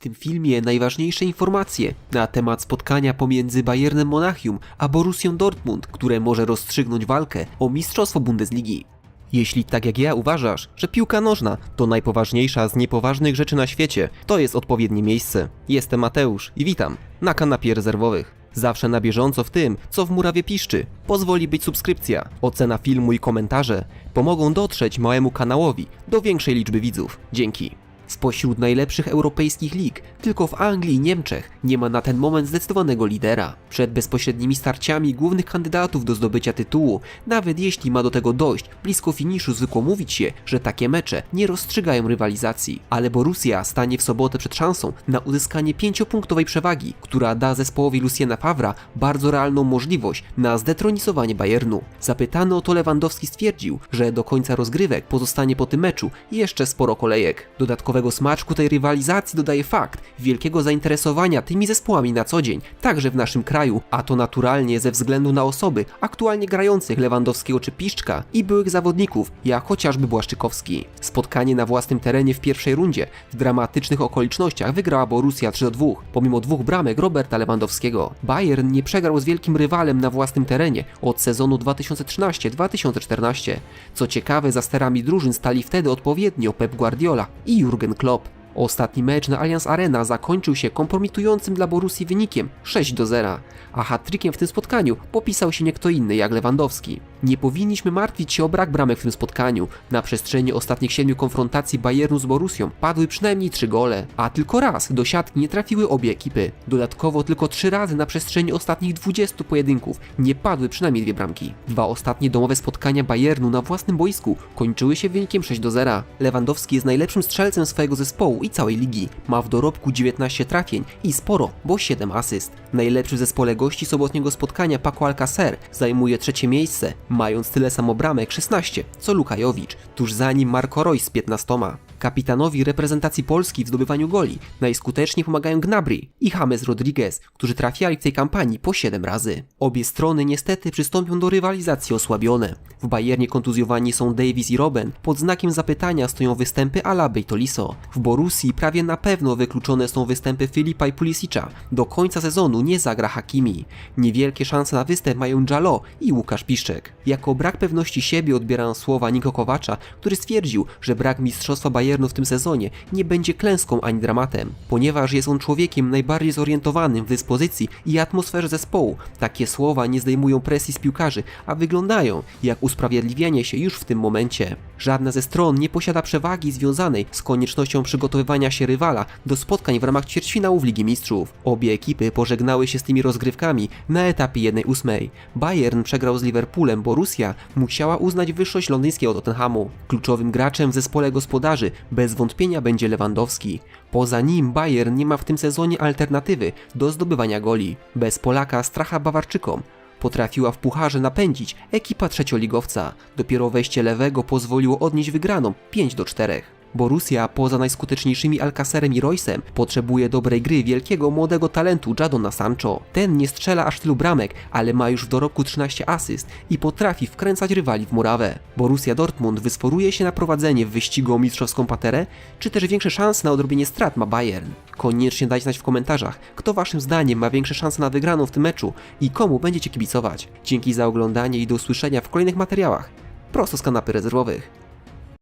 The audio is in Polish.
tym filmie najważniejsze informacje na temat spotkania pomiędzy Bayernem Monachium a Borussią Dortmund, które może rozstrzygnąć walkę o mistrzostwo Bundesligi. Jeśli tak jak ja uważasz, że piłka nożna to najpoważniejsza z niepoważnych rzeczy na świecie, to jest odpowiednie miejsce. Jestem Mateusz i witam na kanapie rezerwowych. Zawsze na bieżąco w tym, co w murawie piszczy. Pozwoli być subskrypcja, ocena filmu i komentarze pomogą dotrzeć małemu kanałowi do większej liczby widzów. Dzięki. Spośród najlepszych europejskich lig, tylko w Anglii i Niemczech nie ma na ten moment zdecydowanego lidera. Przed bezpośrednimi starciami głównych kandydatów do zdobycia tytułu, nawet jeśli ma do tego dojść, blisko finiszu zwykło mówić się, że takie mecze nie rozstrzygają rywalizacji. Ale Borussia stanie w sobotę przed szansą na uzyskanie pięciopunktowej przewagi, która da zespołowi Luciana Favra bardzo realną możliwość na zdetronizowanie Bayernu. Zapytany o to Lewandowski stwierdził, że do końca rozgrywek pozostanie po tym meczu jeszcze sporo kolejek. Dodatkowego smaczku tej rywalizacji dodaje fakt wielkiego zainteresowania tymi zespołami na co dzień, także w naszym kraju, a to naturalnie ze względu na osoby aktualnie grających Lewandowskiego czy Piszczka i byłych zawodników, jak chociażby Błaszczykowski. Spotkanie na własnym terenie w pierwszej rundzie w dramatycznych okolicznościach wygrała Borussia 3 do 2, pomimo dwóch bramek Roberta Lewandowskiego. Bayern nie przegrał z wielkim rywalem na własnym terenie od sezonu 2013-2014. Co ciekawe, za sterami drużyn stali wtedy odpowiednio Pep Guardiola i Jurgen Klopp. Ostatni mecz na Allianz Arena zakończył się kompromitującym dla Borussii wynikiem 6 do 0, a hat-trickiem w tym spotkaniu popisał się nie kto inny jak Lewandowski. Nie powinniśmy martwić się o brak bramek w tym spotkaniu. Na przestrzeni ostatnich siedmiu konfrontacji Bayernu z Borussią padły przynajmniej 3 gole, a tylko raz do siatki nie trafiły obie ekipy. Dodatkowo tylko 3 razy na przestrzeni ostatnich 20 pojedynków nie padły przynajmniej dwie bramki. Dwa ostatnie domowe spotkania Bayernu na własnym boisku kończyły się wynikiem 6 do 0. Lewandowski jest najlepszym strzelcem swojego zespołu i całej ligi. Ma w dorobku 19 trafień i sporo, bo 7 asyst. Najlepszy w zespole gości sobotniego spotkania Paco Alcacer zajmuje trzecie miejsce, mając tyle samo bramek 16 co Lukajowicz, tuż za nim Marco Reus z 15. Kapitanowi reprezentacji Polski w zdobywaniu goli najskuteczniej pomagają Gnabry i James Rodriguez, którzy trafiali w tej kampanii po 7 razy. Obie strony niestety przystąpią do rywalizacji osłabione. W Bayernie kontuzjowani są Davis i Robben, pod znakiem zapytania stoją występy Alaby i Tolisso. W Borussii prawie na pewno wykluczone są występy Filipa i Pulisicza. Do końca sezonu nie zagra Hakimi. Niewielkie szanse na występ mają Jalo i Łukasz Piszczek. Jako brak pewności siebie odbieram słowa Niko Kowacza, który stwierdził, że brak mistrzostwa Bayernu w tym sezonie nie będzie klęską ani dramatem, ponieważ jest on człowiekiem najbardziej zorientowanym w dyspozycji i atmosferze zespołu. Takie słowa nie zdejmują presji z piłkarzy, a wyglądają jak usprawiedliwianie się już w tym momencie. Żadna ze stron nie posiada przewagi związanej z koniecznością przygotowywania się rywala do spotkań w ramach ćwierćfinałów Ligi Mistrzów. Obie ekipy pożegnały się z tymi rozgrywkami na etapie 1-8. Bayern przegrał z Liverpoolem, Borussia musiała uznać wyższość londyńskiego Tottenhamu. Kluczowym graczem w zespole gospodarzy bez wątpienia będzie Lewandowski. Poza nim Bayern nie ma w tym sezonie alternatywy do zdobywania goli. Bez Polaka stracha Bawarczykom potrafiła w pucharze napędzić ekipa trzecioligowca. Dopiero wejście lewego pozwoliło odnieść wygraną 5 do 4. Borussia poza najskuteczniejszymi Alcacerem i Roysem potrzebuje dobrej gry wielkiego młodego talentu Jadona Sancho. Ten nie strzela aż tylu bramek, ale ma już w dorobku 13 asyst i potrafi wkręcać rywali w murawę. Borussia Dortmund wysforuje się na prowadzenie w wyścigu o mistrzowską paterę, czy też większe szanse na odrobienie strat ma Bayern? Koniecznie dajcie znać w komentarzach, kto waszym zdaniem ma większe szanse na wygraną w tym meczu i komu będziecie kibicować. Dzięki za oglądanie i do usłyszenia w kolejnych materiałach prosto z kanapy rezerwowych.